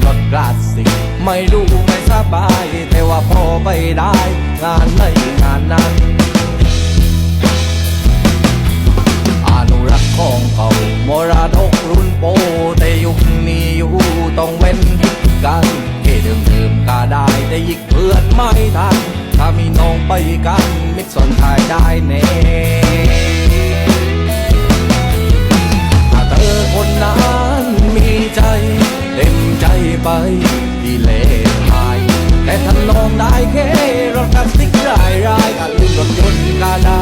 เราพลาดสิไม่รู้ไม่สบาย แต่ว่าพอไปได้ งานในงานนั้นอนุรักษ์ของเก่ามรดกรุ่นโป แต่ยุคนี้อยู่ต้องเว้นยิกกันเฮ้เดิมเดิมก็ได้ แต่ยิกเพื่อนไม่ทัน ถ้ามีน้องไปกัน มิตรสนทายได้แน่ องได้แค่รถกันสสิกรายรายอาลืมรถยนต์ก็ได้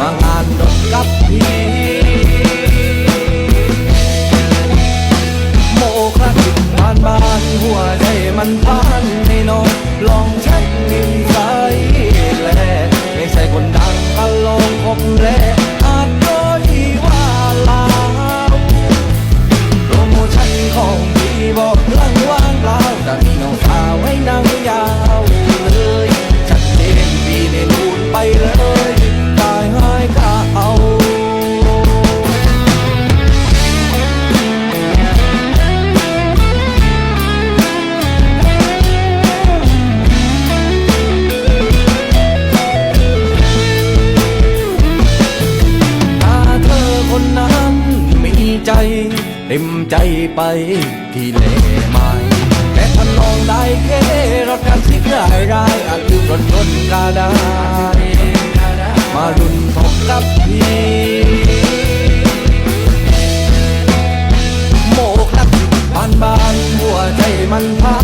มางานรถกับพี่โมคลาสิกบ้านบ้านหัวใจมันพา ใจ เต็มใจไปที่เลไม่แต่ทำนองได้แค่รถกันที่รายรายอาจลืมรถยนต์ก็ได้มารุนพบกับพี่โมกลักบานบานหัวใจมันพัน